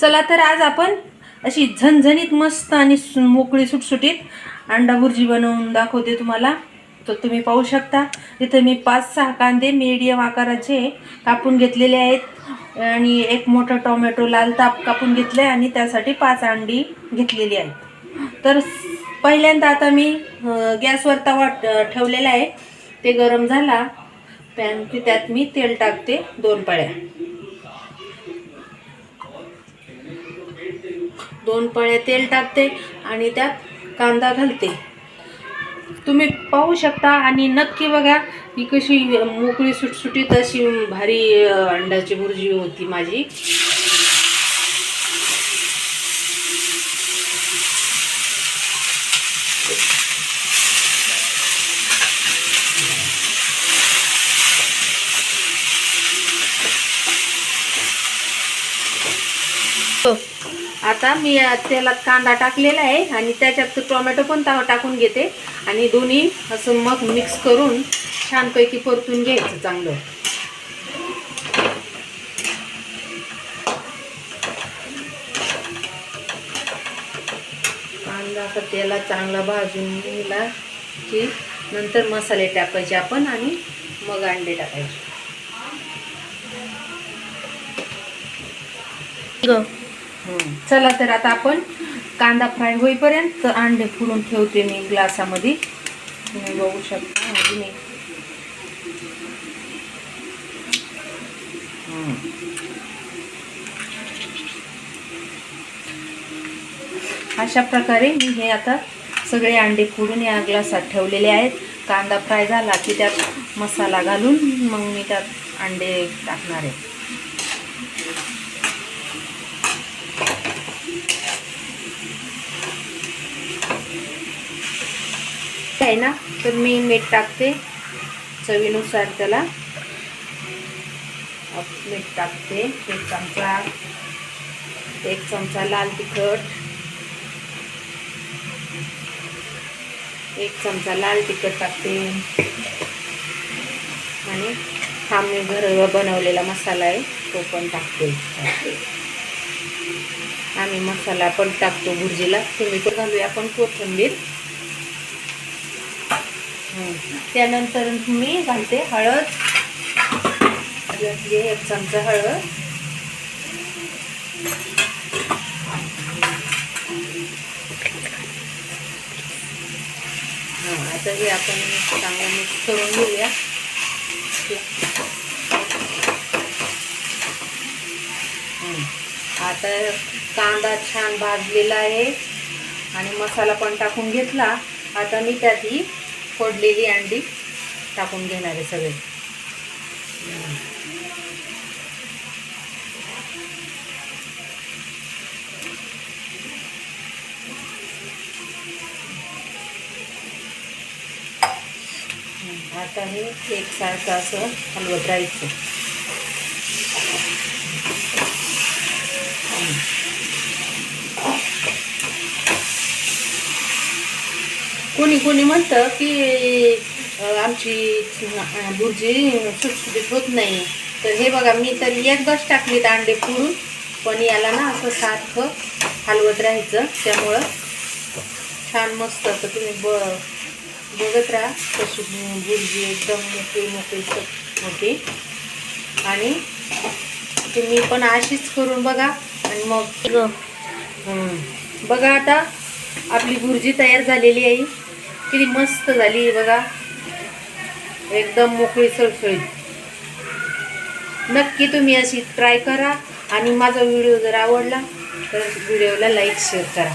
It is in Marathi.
चला तर आज आपण अशी झणझणीत मस्त आणि सु- मोकळी सुटसुटीत अंडा भुर्जी बनवून दाखवते तुम्हाला. तर तुम्ही पाहू शकता इथं मी पाच सहा कांदे मीडियम आकाराचे कापून घेतलेले आहेत. आणि एक मोठा टोमॅटो लाल ताप कापून घेतले आणि त्यासाठी पाच अंडी घेतलेली आहेत. तर पहिल्यांदा आता मी गॅसवर तवा ठेवलेला आहे. ते गरम झाला. त्यात मी तेल टाकते दोन पळ्या. दोन पळे तेल टाकते आणि त्यात कांदा घालते. तुम्ही पाहू शकता आणि नक्की बघा ही कशी मोकळी सुटसुटीत अशी भारी अंड्याची भुर्जी होती माझी. हो. आता मी तेलात कांदा टाकलेला आहे आणि त्याच्यात टोमॅटो पण ता टाकून घेते. आणि दोन्ही असं मग मिक्स करून छानपैकी परतून घ्यायचं चांगलं. कांदा आता तेलात चांगला भाजून घ्यायला की नंतर मसाले टाकायचे आपण आणि मग अंडे टाकायचे. चला तर आता आपण कांदा फ्राय होईपर्यंत अंडे फुलून ठेवते मी ग्लासामध्ये. तुम्ही बघू शकता मी अशा प्रकारे मी हे आता सगळे अंडे फोडून या ग्लासात ठेवलेले आहेत. कांदा फ्राय झाला की त्यात मसाला घालून मग मी त्यात अंडे टाकणार आहे. आहे ना तर मी मीठ टाकते चवीनुसार त्याला. मीठ टाकते एक चमचा एक चमचा लाल तिखट एक चमचा लाल तिखट टाकते. आणि हा मी घर बनवलेला मसाला आहे तो पण टाकते. आम्ही मसाला पण टाकतो भुर्जीला. तुम्ही पण घालूया आपण कोथिंबीर. त्यानंतर मी घालते हळद. घातली एक चमचा हळद. आता हे आपण चांगलं मिक्स करून घेऊया. आता कांदा छान भाजलेला आहे. आणि मसाला पण टाकून घेतला. आता मी त्यात ही फोडलेली अंडी टाकून घेणार आहे सगळे. आता हे एकसारखं असं हलवत राहायचं. कोणी कोणी म्हणतं की आमची भुर्जी सुटसुटीत होत नाही. तर हे बघा मी तर एकदाच टाकलीत अंडे फोडून पण याला ना असं सारखं हलवत राहायचं. त्यामुळं छान मस्त असं तुम्ही ब बघत राहा. कशी भुर्जी एकदम मोकळी मोकळी होती. आणि तुम्ही पण अशीच करून बघा. आणि मग. बघा आता आपली भुर्जी तयार झालेली आहे. किती मस्त झाली बघा. एकदम मोकळी सळसळीत. नक्की तुम्ही अशी ट्राय करा आणि माझा व्हिडिओ जर आवडला तर व्हिडिओला लाईक शेअर करा.